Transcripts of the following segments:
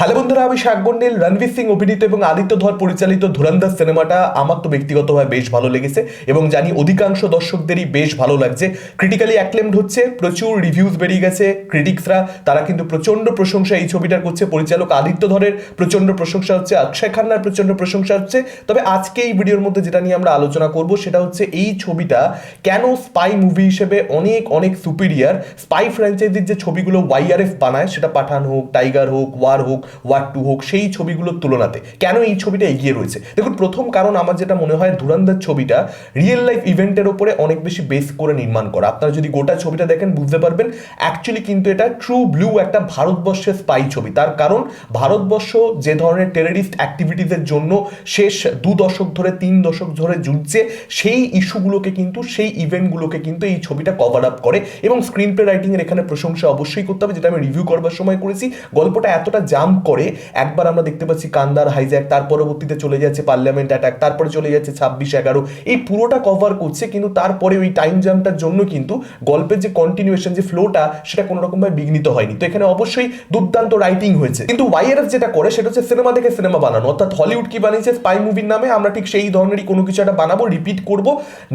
Hello বন্ধুরা, আমি শাকবন্ডিল রণবীর সিং অভিনীত এবং আদিত্য ধর পরিচালিত ধুরন্ধর সিনেমাটা আমার তো ব্যক্তিগতভাবে বেশ ভালো লেগেছে এবং জানি অধিকাংশ দর্শকদেরই বেশ ভালো লাগছে। ক্রিটিক্যালি অ্যাক্লেমড হচ্ছে, প্রচুর রিভিউজ বেরিয়ে গেছে ক্রিটিক্সরা তারা কিন্তু প্রচণ্ড প্রশংসা এই ছবিটার করছে। পরিচালক আদিত্য ধরের প্রচণ্ড প্রশংসা হচ্ছে, অক্ষয় খান্নার প্রচণ্ড প্রশংসা হচ্ছে। তবে আজকে এই ভিডিওর মধ্যে যেটা নিয়ে আমরা আলোচনা করব, সেটা হচ্ছে এই ছবিটা কেন স্পাই মুভি হিসেবে অনেক অনেক সুপিরিয়ার স্পাই ফ্র্যাঞ্চাইজির যে ছবিগুলো ওয়াইআরএফ বানায়, সেটা পাঠান হোক টাইগার হোক ওয়ার হোক ওয়ার টু হোক সেই ছবিগুলোর তুলনাতে। কেন এই ছবিটা এগিয়ে রয়েছে? দেখুন, প্রথম কারণ আমার যেটা মনে হয়, ধুরন্ধর ছবিটা রিয়েল লাইফ ইভেন্টের ওপরে অনেক বেশি বেস করে নির্মাণ করা। আপনারা যদি গোটা ছবিটা দেখেন, বুঝতে পারবেন অ্যাকচুয়ালি কিন্তু এটা ট্রু ব্লু একটা ভারতবর্ষের স্পাই ছবি। তার কারণ, ভারতবর্ষ যে ধরনের টেররিস্ট অ্যাক্টিভিটিসের জন্য শেষ দু দশক ধরে, তিন দশক ধরে যুদ্ধছে সেই ইস্যুগুলোকে কিন্তু, সেই ইভেন্টগুলোকে কিন্তু এই ছবিটা কভার আপ করে এবং স্ক্রিন প্লে রাইটিংয়ের এখানে প্রশংসা অবশ্যই করতে হবে, যেটা আমি রিভিউ করবার সময় করেছি। গল্পটা এতটা জাম্প করে একবার আমরা দেখতে পাচ্ছি কান্দার হাইজ্যাক তার পরবর্তীতে চলে যাচ্ছে পার্লামেন্ট অ্যাটাক তারপরে চলে যাচ্ছে ছাব্বিশ এগারো। এই পুরোটা কভার করছে, কিন্তু তারপরে ওই টাইম জাম্পটার জন্য কিন্তু গল্পের যে কন্টিনিউয়েশন যে ফ্লোটা সেটা কোনো রকমভাবে বিঘ্নিত হয়নি। তো এখানে অবশ্যই দুর্দান্ত রাইটিং হয়েছে। কিন্তু ওয়াইআরএফ যেটা করে, সেটা হচ্ছে সিনেমা দেখে সিনেমা বানানো। অর্থাৎ হলিউড কি বানিয়েছে? স্পাই মুভির নামে আমরা ঠিক সেই ধরনেরই কোনো কিছু একটা বানাবো রিপিট করব।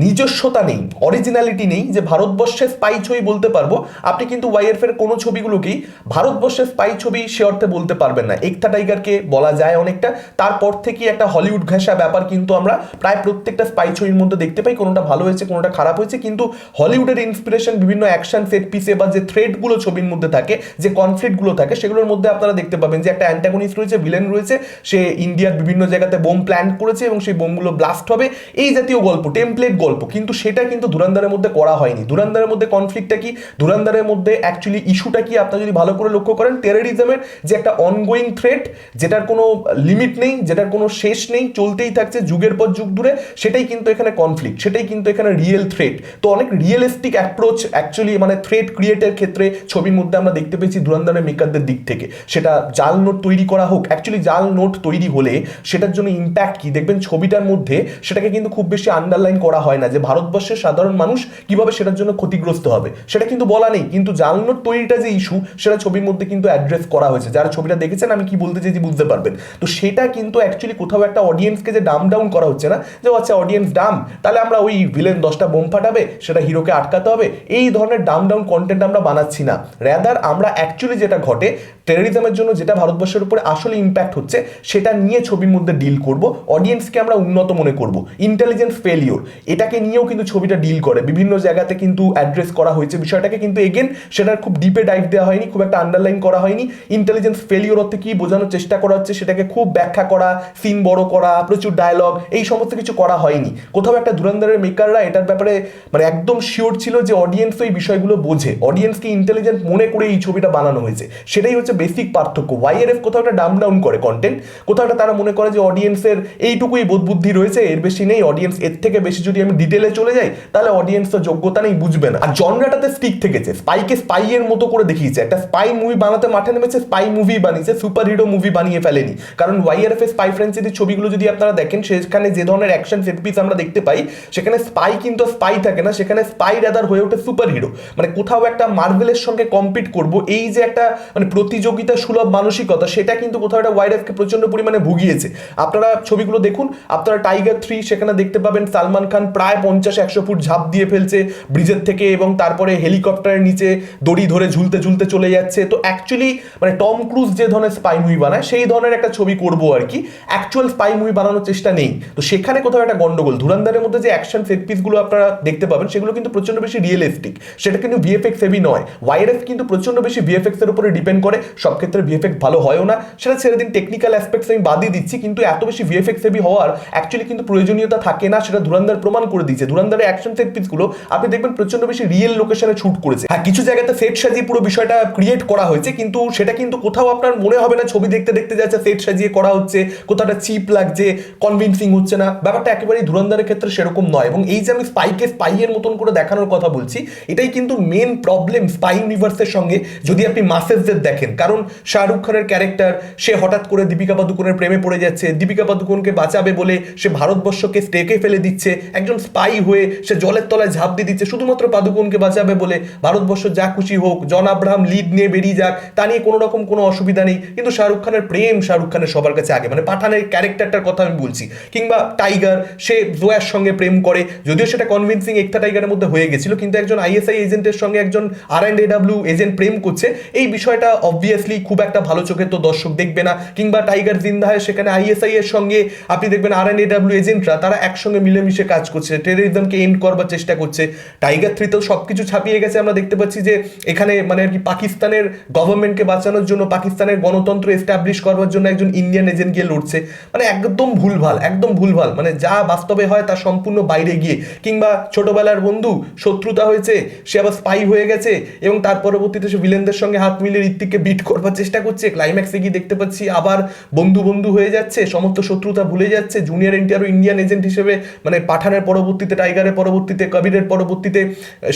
নিজস্বতা নেই অরিজিনালিটি নেই যে ভারতবর্ষের স্পাই ছবি বলতে পারব। আপনি কিন্তু ওয়াইএফ এর কোনো ছবিগুলোকেই ভারতবর্ষের স্পাই ছবি সে অর্থে বলতে পারবেন না। একতা টাইগারকে বলা যায় অনেকটা। তারপর থেকে একটা হলিউড ঘেঁষা ব্যাপার কিন্তু আমরা প্রায় প্রত্যেকটা স্পাই ছবির মধ্যে দেখতে পাই। কোনোটা ভালো হয়েছে, কোনোটা খারাপ হয়েছে। কিন্তু হলিউডের ইন্সপিরেশন বিভিন্ন অ্যাকশন সেট পিসে বা যে থ্রেডগুলো ছবির মধ্যে থাকে, যে কনফ্লিক্টগুলো থাকে, সেগুলোর মধ্যে আপনারা দেখতে পাবেন যে একটা অ্যান্টাগনিস্ট রয়েছে ভিলেন রয়েছে। সে ইন্ডিয়ার বিভিন্ন জায়গাতে বোম প্ল্যান করেছে এবং সেই বোমগুলো ব্লাস্ট হবে। এই জাতীয় গল্প টেমপ্লেট গল্প। কিন্তু সেটা কিন্তু দুরান্দারের মধ্যে করা হয়নি। দুরান্দারের মধ্যে কনফ্লিক্টটা কি? দুরান্দারের মধ্যে অ্যাকচুয়ালি ইস্যুটা কি? আপনারা যদি ভালো করে লক্ষ্য করেন টেরোরিজমের যে একটা অনগোয়িং থ্রেট যেটার কোনো লিমিট নেই, যেটার কোনো শেষ নেই, চলতেই থাকছে যুগের পর যুগ ধরে, সেটাই কিন্তু এখানে কনফ্লিক্ট সেটাই কিন্তু এখানে রিয়েল থ্রেট তো অনেক রিয়েলিস্টিক অ্যাপ্রোচ অ্যাকচুয়ালি মানে থ্রেট ক্রিয়েটের ক্ষেত্রে ছবির মধ্যে আমরা দেখতে পেয়েছি ধুরন্ধরের মেকারদের দিক থেকে। সেটা জাল নোট তৈরি করা হোক অ্যাকচুয়ালি জাল নোট তৈরি হলে সেটার জন্য ইম্প্যাক্ট কি? দেখবেন ছবিটার মধ্যে সেটাকে কিন্তু খুব বেশি আন্ডারলাইন করা হয় না যে ভারতবর্ষের সাধারণ মানুষ কীভাবে সেটার জন্য ক্ষতিগ্রস্ত হবে। সেটা কিন্তু বলা নেই, কিন্তু জাল নোট তৈরিটা যে ইস্যু সেটা ছবির মধ্যে কিন্তু অ্যাড্রেস করা হয়েছে। যারা ছবিটা দেখেছেন? আমি কি বলতে চাইছি বুঝতে পারবেন। তো সেটা কিন্তু অ্যাকচুয়ালি কোথাও একটা অডিয়েন্সকে যে ডাম ডাউন করা হচ্ছে না, যে আচ্ছা অডিয়েন্স ডাম তাহলে আমরা ওই ভিলেন দশটা বোম ফাটাবে, সেটা হিরোকে আটকাতে হবে। এই ধরনের ডাম ডাউন কন্টেন্ট আমরা বানাচ্ছি না। র্যাদার আমরা অ্যাকচুয়ালি যেটা ঘটে টেরোরিজমের জন্য যেটা ভারতবর্ষের উপরে আসলে ইম্প্যাক্ট হচ্ছে, সেটা নিয়ে ছবির মধ্যে ডিল করব অডিয়েন্সকে আমরা উন্নত মনে করব। ইন্টেলিজেন্স ফেলিওর এটাকে নিয়েও কিন্তু ছবিটা ডিল করে। বিভিন্ন জায়গাতে কিন্তু অ্যাড্রেস করা হয়েছে। বিষয়টাকে কিন্তু এগেন সেটার খুব ডিপে ডাইভ দেওয়া হয়নি, খুব একটা আন্ডারলাইন করা হয়নি। ইন্টেলিজেন্স ফেলিওর অর্থে কি বোঝানোর চেষ্টা করা হচ্ছে সেটাকে খুব ব্যাখ্যা করা সিন বড় করা, প্রচুর ডায়লগ এই সমস্ত কিছু করা হয়নি। কোথাও একটা ধুরন্ধরের মেকাররা এটার ব্যাপারে মানে একদম শিওর ছিল যে অডিয়েন্স এই বিষয়গুলো বোঝে। অডিয়েন্সকে ইন্টেলিজেন্ট মনে করে এই ছবিটা বানানো হয়েছে। সেটাই হচ্ছে বেসিক পার্থক্য। ওয়াইআরএফ কোথাও একটা ডাম ডাউন করে কন্টেন্ট কোথাও একটা তারা মনে করে যে অডিয়েন্সের এইটুকুই বোধ বুদ্ধি রয়েছে, এর বেশি নেই অডিয়েন্স এর থেকে বেশি যদি আমি ডিটেলে চলে যাই, তাহলে অডিয়েন্স তো যোগ্যতা নেই, বুঝবে না। আর জনরাটাতে স্টিক থেকেছে। স্পাইকে স্পাইয়ের মতো করে দেখিয়েছে। একটা স্পাই মুভি বানাতে মাঠে নেমেছে স্পাই মুভি বানিয়েছে। সুপার হিরো মুভি বানিয়ে ফেলেনি। কারণ ওয়াইআরএফ এর স্পাই ফ্রেন্সিটির ছবিগুলো যদি আপনারা দেখেন, সেখানে যে ধরনের অ্যাকশন সেট পিস আমরা দেখতে পাই, সেখানে স্পাই কিন্তু স্পাই থাকে না, সেখানে স্পাই রাদার হয়ে ওঠে সুপার হিরো মানে কোথাও একটা মার্ভেলের সঙ্গে কম্পিট করব, এই যে একটা মানে প্রতিযোগিতা সুলভ মানসিকতা, সেটা কিন্তু কোথাও একটা ওয়াইডএফকে প্রচণ্ড পরিমাণে ভুগিয়েছে। আপনারা ছবিগুলো দেখুন, আপনারা টাইগার থ্রি সেখানে দেখতে পাবেন, সালমান খান প্রায় পঞ্চাশ একশো ফুট ঝাঁপ দিয়ে ফেলছে ব্রিজের থেকে এবং তারপরে হেলিকপ্টারের নিচে দড়ি ধরে ঝুলতে ঝুলতে চলে যাচ্ছে। তো অ্যাকচুয়ালি মানে টম ক্রুজ যে ধরনের স্পাই মুভি বানায়, সেই ধরনের একটা ছবি করব আর কি। অ্যাকচুয়াল স্পাই মুভি বানানোর চেষ্টা নেই। তো সেখানে কোথাও একটা গন্ডগোল। ধুরান্দারের মধ্যে যে অ্যাকশন সেট পিসগুলো আপনারা দেখতে পাবেন, সেগুলো কিন্তু প্রচণ্ড বেশি রিয়েলিস্টিক সেটা কিন্তু ভিএফএক্স হেভি নয়। ওয়াইএফ কিন্তু প্রচণ্ড বেশি ভিএফএক্স এর উপরে ডিপেন্ড করে। সব ক্ষেত্রে ভিএফএক্স ভালো হয়ও না। সেটা ছেড়ে দিন টেকনিক্যাল অ্যাসপেক্টস আমি বাদই দিচ্ছি, কিন্তু এত বেশি ভিএফএক্স হেভি হওয়ার অ্যাকচুয়ালি কিন্তু প্রয়োজনীয়তা থাকে না, সেটা ধুরান্দার প্রমাণ করে দিয়েছে। ধুরান্দারের অ্যাকশন সেট পিসগুলো আপনি দেখবেন প্রচণ্ড বেশি রিয়েল লোকেশনে শুট করেছে। হ্যাঁ কিছু জায়গাতে সেট সাজিয়ে পুরো বিষয়টা ক্রিয়েট করা হয়েছে, কিন্তু সেটা কিন্তু কোথাও আপনার মনে হবে না, ছবি দেখতে দেখতে যাচ্ছে সেট সাজিয়ে করা হচ্ছে কোথাও একটা চিপ লাগছে কনভিনসিং হচ্ছে না। ব্যাপারটা একেবারেই ধুরন্ধরের ক্ষেত্রে সেরকম নয় এবং এই যে আমি স্পাইকে স্পাইয়ের মতন করে দেখানোর কথা বলছি, এটাই কিন্তু মেন প্রবলেম স্পাই ইউনিভার্সের সঙ্গে যদি আপনি মাসেসদের দেখেন। কারণ শাহরুখ খানের ক্যারেক্টার সে হঠাৎ করে দীপিকা পাদুকোনের প্রেমে পড়ে যাচ্ছে, দীপিকা পাদুকোনকে বাঁচাবে বলে সে ভারতবর্ষকে স্টেকে ফেলে দিচ্ছে, একজন স্পাই হয়ে সে জলের তলায় ঝাঁপ দিয়ে দিচ্ছে, শুধুমাত্র পাদুকোনকে বাঁচাবে বলে ভারতবর্ষ যা খুশি হোক, জন আব্রাহাম লিড নিয়ে বেরিয়ে যাক, তা নিয়ে কোনো রকম কোনো অসুবিধা নেই। নেই, কিন্তু শাহরুখ খানের প্রেম শাহরুখ খানের সবার কাছে আগে। মানে পাঠানের ক্যারেক্টারটার কথা আমি বলছি। কিংবা টাইগার, সে জোয়ার সঙ্গে প্রেম করে, যদিও সেটা কনভিন্সিং একটা টাইগারের মধ্যে হয়ে গেছিল, কিন্তু একজন আইএসআই এজেন্টের সঙ্গে একজন আর অ্যান্ড এডাব্লিউ এজেন্ট প্রেম করছে, এই বিষয়টা অবভিয়াসলি খুব একটা ভালো চোখে তো দর্শক দেখবে না। কিংবা টাইগার জিন্দা হয় সেখানে আইএসআই এর সঙ্গে আপনি দেখবেন আর অ্যান্ড এডাব্লিউ এজেন্টরা তারা একসঙ্গে মিলেমিশে কাজ করছে টেরোরিজমকে এন্ড করবার চেষ্টা করছে। টাইগার থ্রিতেও সব কিছু ছাপিয়ে গেছে, আমরা দেখতে পাচ্ছি যে এখানে মানে আর কি পাকিস্তানের গভর্নমেন্টকে বাঁচানোর জন্য পাকিস্তানের গণতন্ত্র এস্টাবলিশ করবার জন্য একজন ইন্ডিয়ান এজেন্ট গিয়ে লড়ছে। মানে একদম ভুলভাল একদম ভুলভাল। মানে যা বাস্তবে হয় তার সম্পূর্ণ বাইরে গিয়ে। কিংবা ছোটবেলার বন্ধু, শত্রুতা হয়েছে, সে আবার স্পাই হয়ে গেছে, এবং তার পরবর্তীতে সে ভিলেনদের সঙ্গে হাত মিলিয়ে ঋত্বিককে বিট করবার চেষ্টা করছে। ক্লাইম্যাক্সে গিয়ে দেখতে পাচ্ছি আবার বন্ধু বন্ধু হয়ে যাচ্ছে, সমস্ত শত্রুতা ভুলে যাচ্ছে। জুনিয়র এনটিআর ইন্ডিয়ান এজেন্ট হিসেবে মানে পাঠানের পরবর্তীতে টাইগারের পরবর্তীতে কবিরের পরবর্তীতে,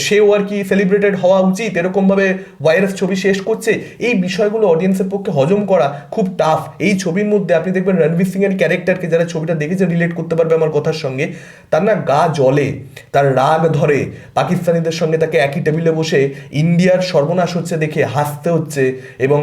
সেও আর কি সেলিব্রেটেড হওয়া উচিত। এরকমভাবে ভাইরাস ছবি শেষ করছে। এই বিষয়গুলো অডিয়েন্সের পক্ষে হজম করা খুব টাফ এই ছবির মধ্যে আপনি দেখবেন রণবীর সিং এর ক্যারেক্টারকে যারা ছবিটা দেখেছে রিলেট করতে পারবে আমার কথার সঙ্গে, তার না গা জলে তার রাগ ধরে। পাকিস্তানিদের সঙ্গে তাকে একই টেবিলে বসে ইন্ডিয়ার সর্বনাশ হচ্ছে দেখে, হাসতে হচ্ছে এবং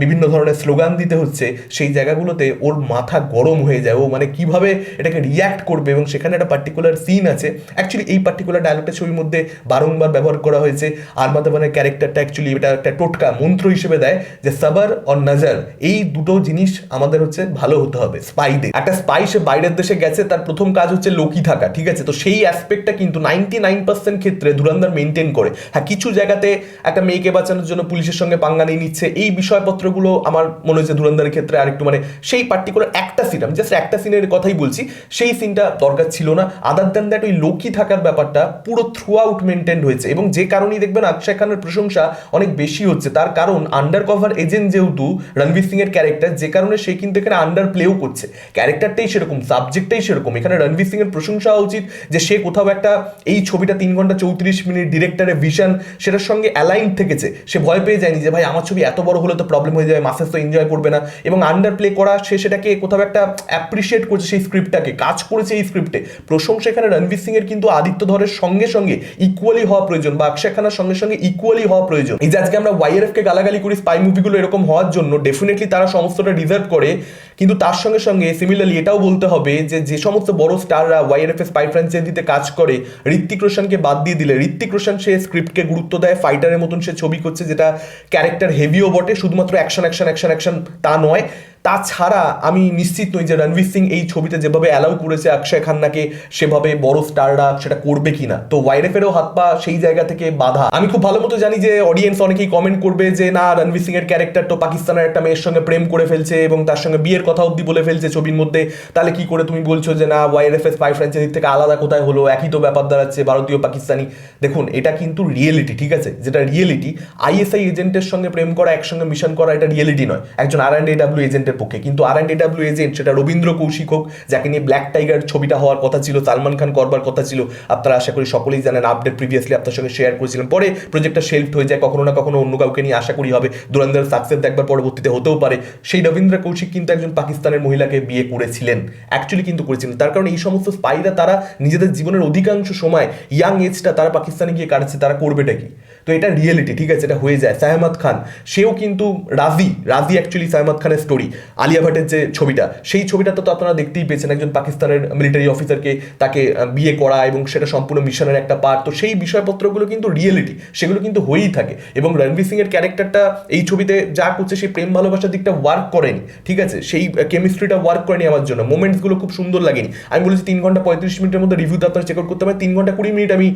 বিভিন্ন ধরনের স্লোগান দিতে হচ্ছে। সেই জায়গাগুলোতে ওর মাথা গরম হয়ে যায়। ও মানে কীভাবে এটাকে রিয়্যাক্ট করবে এবং সেখানে একটা পার্টিকুলার সিন আছে। অ্যাকচুয়ালি এই পার্টিকুলার ডায়লগটা ছবির মধ্যে বারংবার ব্যবহার করা হয়েছে। আরমাদাবানের ক্যারেক্টারটা অ্যাকচুয়ালি এটা একটা টোটকা মন্ত্র হিসেবে দেয় যে, সাবার অর নাজার এই দুটো জিনিস আমাদের হচ্ছে ভালো হতে হবে, স্পাইদের। একটা স্পাই সে বাইরের দেশে গেছে, তার প্রথম কাজ হচ্ছে লোকি থাকা, ঠিক আছে? তো সেই অ্যাসপেক্টটা কিন্তু নাইনটি নাইন পার্সেন্ট ক্ষেত্রে ধুরন্ধর মেনটেন করে। হ্যাঁ কিছু জায়গাতে একটা মেয়েকে বাঁচানোর জন্য পুলিশের সঙ্গে পাঙ্গা নিয়ে নিচ্ছে, এই বিষয়পত্রগুলো আমার মনে হচ্ছে ধুরন্ধরের ক্ষেত্রে আরেকটু মানে সেই পার্টিকুলার একটা সিন আমি জাস্ট একটা সিনের কথাই বলছি, সেই সিনটা দরকার ছিল না। আদার দ্যান দ্যাট ওই লোকি থাকার ব্যাপারটা পুরো থ্রু আউট মেনটেন হয়েছে এবং যে কারণেই দেখবেন অক্ষয় খানের প্রশংসা অনেক বেশি হচ্ছে। তার কারণ আন্ডার কভার এজেন্ট যেহেতু রণবীর সিং এর ক্যারেক্টার যে কারণে সে কিন্তু এখানে আন্ডার প্লেও করছে। ক্যারেক্টারটাই সেরকম সাবজেক্টটাই সেরকম। এখানে রণবীর সিং এর প্রশংসা উচিত যে সে কোথাও একটা, এই ছবিটা তিন ঘণ্টা চৌত্রিশ মিনিট ডিরেক্টরের ভিশন সেটার সঙ্গে অ্যালাইন থেকেছে। সে ভয় পেয়ে যায়নি যে, ভাই, আমার ছবি এত বড় হলে তো প্রবলেম হয়ে যাবে, মাসেস তো এনজয় করবে না। এবং আন্ডার প্লে করা, সে সেটাকে কোথাও একটা অ্যাপ্রিসিয়েট করছে সেই স্ক্রিপ্টটাকে কাজ করেছে এই স্ক্রিপ্টে প্রশংসা এখানে রণবীর সিং এর কিন্তু আদিত্য ধরের সঙ্গে সঙ্গে ইকুয়ালি হওয়া প্রয়োজন বা অক্ষয় খানার সঙ্গে সঙ্গে ইকুয়ালি হওয়া প্রয়োজন। এই যে আজকে আমরা ওয়াইআরএফ কে গালাগালি করি স্পাই মুভিগুলো এরকম হওয়ার জন্য ডেফিনেটলি তারা সমস্তটা ডিজার্ভ করে। কিন্তু তার সঙ্গে সঙ্গে সিমিলারলি এটাও বলতে হবে যে যে সমস্ত বড় স্টাররা ওয়াইআরএফ এস পাই ফ্র্যাঞ্চাইজিতে কাজ করে, ঋত্বিক রোশনকে বাদ দিয়ে দিলে, ঋত্বিক রোশন সে স্ক্রিপ্টকে গুরুত্ব দেয় ফাইটারের মতন সে ছবি করছে যেটা ক্যারেক্টার হেভিও বটে, শুধুমাত্র অ্যাকশন অ্যাকশন অ্যাকশন অ্যাকশন তা নয়। তাছাড়া আমি নিশ্চিত নই যে রণবীর সিং এই ছবিতে যেভাবে অ্যালাউ করেছে অক্ষয় খান্নাকে, সেভাবে বড় স্টাররা সেটা করবে কিনা। তো ওয়াইরেফেরও হাত পা সেই জায়গা থেকে বাধা। আমি খুব ভালো মতো জানি যে অডিয়েন্স অনেকেই কমেন্ট করবে যে, না, রণবীর সিং এর ক্যারেক্টার তো পাকিস্তানের একটা মেয়ের সঙ্গে প্রেম করে ফেলছে এবং তার সঙ্গে বিয়ের কথা অব্দি বলে ফেলছে ছবির মধ্যে। তাহলে কি করে তুমি বলছো যে, না ওয়াইআরএফএস স্পাই ফ্র্যাঞ্চাইজি থেকে আলাদা কোথায় হলো? একই তো ব্যাপার দাঁড়াচ্ছে, ভারতীয়, পাকিস্তানি। দেখুন, এটা কিন্তু রিয়েলিটি ঠিক আছে? যেটা রিয়েলিটি আইএসআই এজেন্টের সঙ্গে প্রেম করা, একসঙ্গে মিশন করা, এটা রিয়েলিটি নয়। একজন আর অ্যান্ড এডাব্লিউ এজেন্টের পক্ষে। কিন্তু আর অ্যান্ড এডাব্লিউ এজেন্ট সেটা রবীন্দ্র কৌশিক হোক, যাকে নিয়ে ব্ল্যাক টাইগার ছবিটা হওয়ার কথা ছিল, সালমান খান করবার কথা ছিল, আপনারা আশা করি সকলেই জানেন আপডেট প্রিভিয়াসলি আপনার সঙ্গে শেয়ার করেছিলাম। পরে প্রজেক্টটা শেল্ফ হয়ে যায়, কখনো না কখনো অন্য কাউকে নিয়ে আশা করি হবে। দুরন্দার সাকসেস দেখবার পরবর্তীতে হতেও পারে। সেই রবীন্দ্র কৌশিক কিন্তু একজন পাকিস্তানের মহিলাকে বিয়ে করেছিলেন। অ্যাকচুয়ালি কিন্তু করেছিলেন। তার কারণে এই সমস্ত স্পাইরা তারা নিজেদের জীবনের অধিকাংশ সময় ইয়াং এজটা তারা পাকিস্তানে গিয়ে কাটাচ্ছে, তারা করবেটা কি? তো এটা রিয়েলিটি ঠিক আছে? এটা হয়ে যায়। সাহেমাদ খান, সেও কিন্তু রাজি রাজি অ্যাকচুয়ালি সাহেমাদ খানের স্টোরি আলিয়া ভাটের যে ছবিটা, সেই ছবিটা তো আপনারা দেখতেই পেয়েছেন, একজন পাকিস্তানের মিলিটারি অফিসারকে তাকে বিয়ে করা এবং সেটা সম্পূর্ণ মিশনের একটা পার্ট তো সেই বিষয়পত্রগুলো কিন্তু রিয়েলিটি সেগুলো কিন্তু হয়েই থাকে। এবং রণবীর সিং এর ক্যারেক্টারটা এই ছবিতে যা করছে, সেই প্রেম ভালোবাসার দিকটা ওয়ার্ক করেনি, ঠিক আছে? সেই কেমিস্ট্রিটা ওয়ার্ক করেনি আমার জন্য। মোমেন্টসগুলো খুব সুন্দর লাগেনি। আমি বলেছি তিন ঘণ্টা পঁয়ত্রিশ মিনিটের মধ্যে রিভিউতে আপনারা চেক আউট করতে পারেন। তিন ঘণ্টা কুড়ি মিনিট আমি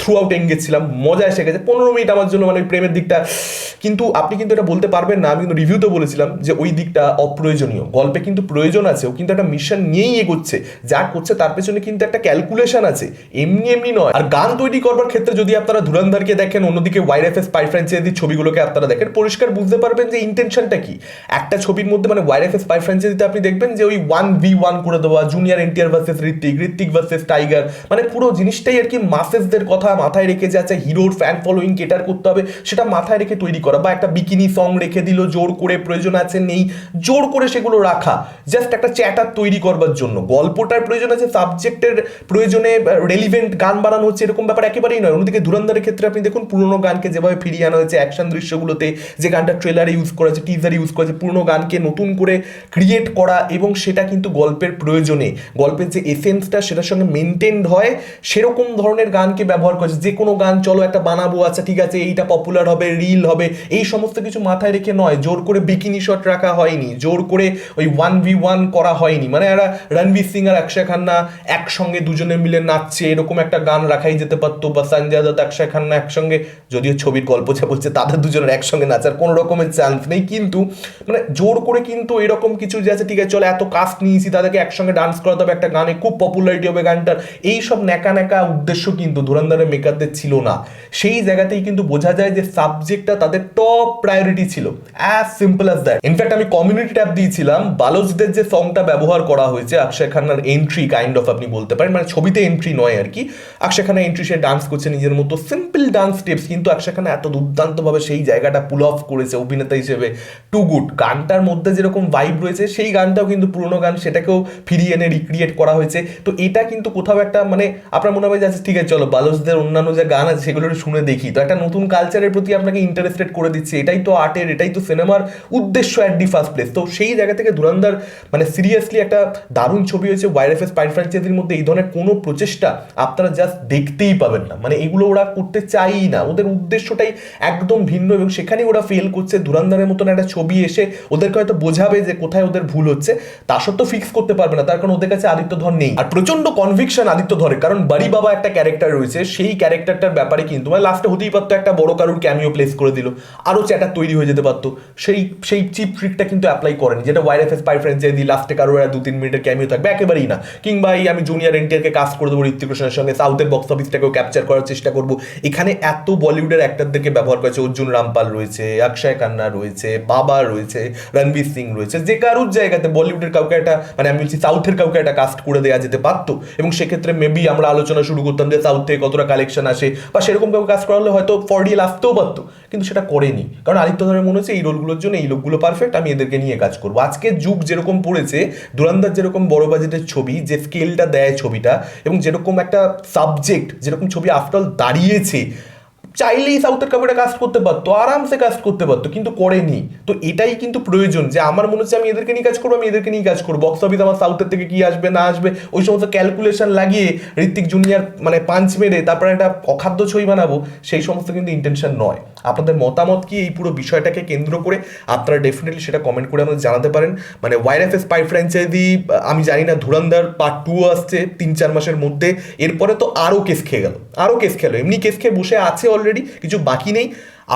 থ্রু আউট এঙ্গেজ ছিলাম মজা এসে গেছে। পনেরো মিনিট আমার জন্য মানে প্রেমের দিকটা। কিন্তু আপনি কিন্তু এটা বলতে পারবেন না, আমি কিন্তু রিভিউতে বলেছিলাম যে ওই দিকটা অপ্রয়োজনীয়। গল্পে কিন্তু প্রয়োজন আছে, ও কিন্তু একটা মিশন নিয়েই এগোচ্ছে। যা করছে তার পেছনে কিন্তু একটা ক্যালকুলেশন আছে। এমনি এমনি নয়। আর গান তৈরি করবার ক্ষেত্রে যদি আপনারা ধুরন্ধারকে দেখেন, অন্যদিকে ওয়াইরএফএস পাই ফ্র্যাঞ্চাইজির ছবিগুলোকে আপনারা দেখেন, পরিষ্কার বুঝতে পারবেন যে ইন্টেনশনটা কি। একটা ছবির মধ্যে মানে ওয়াইরএফএস পাই ফ্র্যাঞ্চাইজিতে আপনি দেখবেন যে ওই ওয়ান ভি ওয়ান করে দেওয়া junior NTR versus Hrithik Hrithik versus Tiger মানে পুরো জিনিসটাই আর কি মাসেসদের কথা কথা মাথায় রেখে যে আচ্ছা হিরোর ফ্যান ফলোয়িং কেটার করতে হবে, সেটা মাথায় রেখে তৈরি করা বা একটা বিকিনি সং রেখে দিল, জোর করে প্রয়োজন আছে, নেই, জোর করে সেগুলো রাখা জাস্ট একটা চ্যাটার তৈরি করবার জন্য। গল্পটার প্রয়োজন আছে সাবজেক্টের প্রয়োজনে রেলিভেন্ট গান বানানো হচ্ছে, এরকম ব্যাপার একেবারেই নয়। অন্যদিকে ধুরন্ধরের ক্ষেত্রে আপনি দেখুন, পুরোনো গানকে যেভাবে ফিরিয়ে আনা হয়েছে অ্যাকশন দৃশ্যগুলোতে যে গানটা ট্রেলারে ইউজ করা হয়েছে টিজারে ইউজ করা হয়েছে, পুরোনো গানকে নতুন করে ক্রিয়েট করা এবং সেটা কিন্তু গল্পের প্রয়োজনে, গল্পের যে এসেন্সটা সেটার সঙ্গে মেনটেন্ড হয়, সেরকম ধরনের গানকে ব্যবহার করেছে যে কোনো গান, চলো একটা বানাবো আচ্ছা ঠিক আছে, এইটা পপুলার হবে রিল হবে, এই সমস্ত কিছু মাথায় রেখে নয়, জোর করে বিকিনি শট রাখা হয়নি, জোর করে ওই ওয়ান ভি ওয়ান করা হয়নি মানে এরা রণবীর সিং আর অক্ষয় খান্না একসঙ্গে দুজনে মিলে নাচছে, এরকম একটা গান রাখাই যেতে পারতো, বা সঞ্জয় দত্ত, অক্ষয় খান্না একসঙ্গে, যদিও ছবির গল্প যা বলছে, তাদের দুজনের একসঙ্গে নাচার কোনো রকমের চান্স নেই, কিন্তু মানে জোর করে কিন্তু এরকম কিছু যে আছে, ঠিক আছে, চলো এত কাস্ট নিয়েছি, তাদেরকে একসঙ্গে ডান্স করাতে হবে, একটা গানে খুব পপুলারিটি হবে গানটার এই সব ন্যাকা ন্যাকা উদ্দেশ্য কিন্তু ধুরন্ধরের মেকারদের ছিল না। সেই জায়গাতেই কিন্তু বোঝা যায় যে সাবজেক্টটা তাদের টপ প্রায়োরিটি ছিল। As simple as that in fact আমি কমিউনিটি ট্যাব দিয়েছিলাম। বালোজদের যে সংটা ব্যবহার করা হয়েছে অক্ষয় খান্নার এন্ট্রি কাইন্ড অফ আপনি বলতে পারেন। মানে ছবিতে এন্ট্রি নয় আর কি। অক্ষয় খান্না এন্ট্রি সে ডান্স করছে নিজের মতো। সিম্পল ডান্স স্টেপস কিন্তু অক্ষয় খান্না এত দুর্দান্তভাবে সেই জায়গাটা পুল অফ করেছে অভিনেতা হিসেবে। টু গুড গানটার মধ্যে যেরকম ভাইব রয়েছে সেই গানটাও কিন্তু পুরোনো গান সেটাকেও ফিরিয়ে এনে রিক্রিয়েট করা হয়েছে। তো এটা কিন্তু কোথাও একটা মানে আপনার মনে হয় যে আচ্ছা, ঠিক আছে চলো বালোসদের অন্যান্য যে গান আছে সেগুলো শুনে দেখি। তো একটা নতুন কালচারের প্রতি আপনাকে ইন্টারেস্টেড করে দিচ্ছে, এটাই তো আর্টের এটাই তো সিনেমার উদ্দেশ্য অ্যাট দি ফার্স্ট প্লেস তো সেই জায়গা থেকে ধুরন্ধর মানে সিরিয়াসলি একটা দারুণ ছবি হয়েছে ওয়াইরএফএস পাইন ফ্র্যাঞ্চাইজির মধ্যে, এই ধরনের কোনো প্রচেষ্টা আপনারা জাস্ট দেখতেই পাবেন না। মানে এগুলো ওরা করতে চাইই না। ওদের উদ্দেশ্যটাই একদম ভিন্ন এবং সেখানে ওরা ফেল করছে। ধুরন্ধরের মতন একটা ছবি এসে ওদেরকে হয়তো বোঝাবে যে কোথায় ওদের ভুল হচ্ছে। তা সত্ত্বেও ফিক্স করতে পারবে না। তার কারণ ওদের কাছে আদিত্য ধর নেই। আর প্রচণ্ড কনভিকশন আদিত্য ধরে কারণ বাড়ি বাবা একটা ক্যারেক্টার রয়েছে সেই ক্যারেক্টারটার ব্যাপারে কিন্তু মানে লাস্টে হতেই পারতো একটা বড় কারুর ক্যামিও প্লেস করে দিল আরও চ্যাটার তৈরি হয়ে যেতে পারতো। সেই সেই চিপ ট্রিকটা কিন্তু অ্যাপ্লাই করেনি, যেটা ওয়াইরএফএস পাই ফ্রেন্ডস দিই লাস্টে কারোর দু তিন মিনিটের ক্যামিও থাকবে, একেবারেই না। কিংবা এই আমি জুনিয়র এনটিআরকে কাজ করে দেবো ঋত্বিক রোশনের সঙ্গে সাউথের বক্স অফিসটাকেও ক্যাপচার করার চেষ্টা করব। এখানে এত বলিউডের অ্যাক্টরদেরকে ব্যবহার করেছে, অর্জুন রামপাল রয়েছে, অক্ষয় খান্না রয়েছে, বাবা রয়েছে, রণবীর সিং রয়েছে, যে কারুর জায়গাতে বলিউডের কাউকে একটা মানে আমি বলছি সাউথের কাউকে একটা কাস্ট করে দেওয়া যেতে পারতো। এবং সেক্ষেত্রে মেবি আমরা আলোচনা শুরু করতাম যে সাউথ থেকে কতটা কালেকশন আসে বা সেরকম কাউকে কাজ করা হলে হয়তো ফর্ডিএল আসতেও পারতো, কিন্তু সেটা করেনি। কারণ আদিত্য ধরে মনে হচ্ছে এই রোলগুলোর জন্য এই লোকগুলো পারফেক্ট আমি এদেরকে নিয়ে কাজ করব। আজকের যুগ যেরকম পড়েছে দুরান্দার যেরকম বড় বাজেটের ছবি, যে স্কেলটা দেয় ছবিটা, এবং যেরকম একটা সাবজেক্ট যেরকম ছবি আফটার দাঁড়িয়েছে চাইলেই সাউথের কাপড়ে কাস্ট করতে পারতো, আরামসে কাস্ট করতে পারতো, কিন্তু করেনি। তো এটাই কিন্তু প্রয়োজন যে আমার মনে হচ্ছে আমি এদেরকে নিয়ে কাজ করব, আমি এদেরকে নিয়ে কাজ করব। বক্স অফিস আমার সাউথের থেকে কি আসবে, না আসবে, ওই সমস্ত ক্যালকুলেশন লাগিয়ে ঋত্বিক জুনিয়র মানে পাঞ্চ মেরে তারপরে একটা অখাদ্য ছবি বানাবো, সেই সমস্ত কিন্তু ইন্টেনশন নয়। আপনাদের মতামত কি এই পুরো বিষয়টাকে কেন্দ্র করে? আপনারা ডেফিনেটলি সেটা কমেন্ট করে আমাদের জানাতে পারেন। মানে ওয়াইরএফএস পাই ফ্র্যাঞ্চাইজি আমি জানি না, ধুরন্ধর পার্ট টু আসছে তিন চার মাসের মধ্যে। এরপরে তো আরও কেস খেয়ে গেল, আরও কেস খেলো। এমনি কেস খেয়ে বসে আছে অলরেডি কিছু বাকি নেই।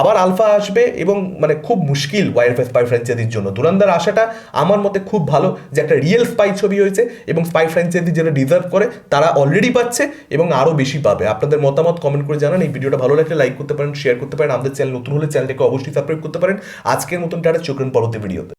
আবার আলফা আসবে এবং মানে খুব মুশকিল ওয়াইরএফএস স্পাই ফ্র্যাঞ্চাইজির জন্য। দুরান্দার আশাটা আমার মতে খুব ভালো যে একটা রিয়েল স্পাই ছবি হয়েছে এবং স্পাই ফ্র্যাঞ্চাইজি যেটা ডিজার্ভ করে, তারা অলরেডি পাচ্ছে এবং আরও বেশি পাবে। আপনাদের মতামত কমেন্ট করে জানান। এই ভিডিওটা ভালো লাগলে লাইক করতে পারেন শেয়ার করতে পারেন। আমাদের চ্যানেল নতুন হলে চ্যানেলটাকে অবশ্যই সাবস্ক্রাইব করতে পারেন। আজকের মতন টাটা চোখেন পরবর্তী ভিডিওতে